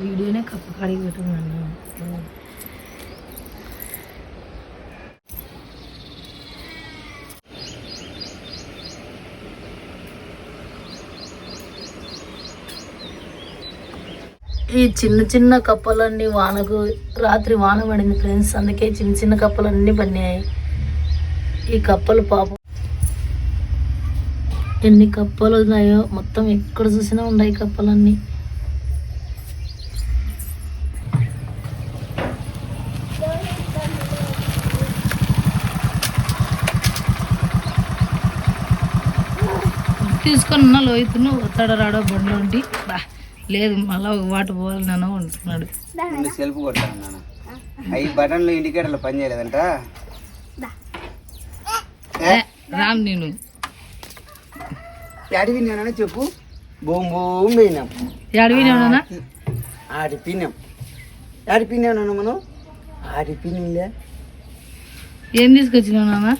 వీడియోనే కప్ప కడిగి పెట్టుకున్నాను ఈ చిన్న చిన్న కప్పలన్నీ వానకు రాత్రి వాన పడింది ఫ్రెండ్స్ అందుకే చిన్న చిన్న కప్పలన్నీ పడినాయి. ఈ కప్పలు పాపం ఎన్ని కప్పలు ఉన్నాయో మొత్తం ఎక్కడ చూసినా ఉన్నాయి కప్పలన్నీ. తీసుకొని ఉన్న లోతును ఒత్తాడ రాడో బండ్లో ఉండి బా లేదు మళ్ళా ఒక వాటి పోవాలి నాన్న అంటున్నాడు. ముందు సెల్ఫ్ కొట్టాను నాన్న. బటన్లు ఇండికేటర్లు పని చేయలేదంట. ఏ, రామ్ నేను. నేను చెప్పు? బూమ్ బూమ్ పోయినాం అడవినా ఆడి పిన్నాం ఆడి పిన్నాను మనం ఆడి పిన్నిందే ఏం తీసుకొచ్చినావు నాన్న?